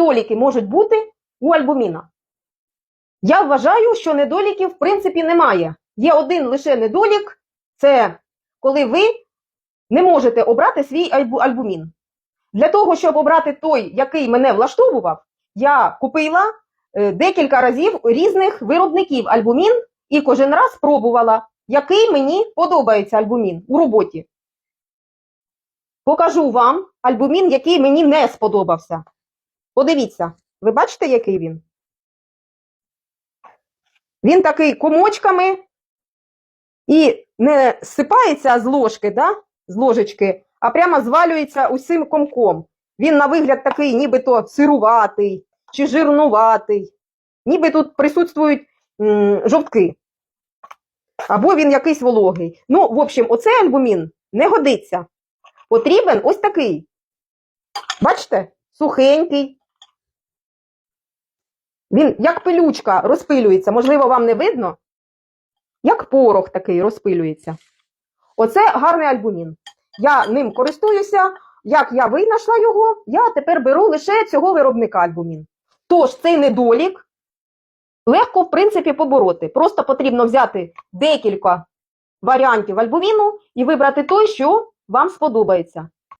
недоліки можуть бути у альбуміна? Я вважаю, що недоліків в принципі немає. Є один лише недолік це коли ви не можете обрати свій альбумін. Для того, щоб обрати той, який мене влаштовував, я купила е, декілька разів різних виробників альбумін і кожен раз пробувала, який мені подобається альбумін у роботі. Покажу вам альбумін, який мені не сподобався. Подивіться, ви бачите, який він? Він такий комочками і не сипається з ложки, да? з ложечки, а прямо звалюється усім комком. Він на вигляд такий, нібито сируватий чи жирнуватий, ніби тут присутствують м, жовтки. Або він якийсь вологий. Ну, в общем, оцей альбумін не годиться. Потрібен ось такий. Бачите? Сухенький. Він як пилючка розпилюється. Можливо, вам не видно? Як порох такий розпилюється. Оце гарний альбумін. Я ним користуюся. Як я винайшла його, я тепер беру лише цього виробника альбумін. Тож цей недолік легко, в принципі, побороти. Просто потрібно взяти декілька варіантів альбуміну і вибрати той, що вам сподобається.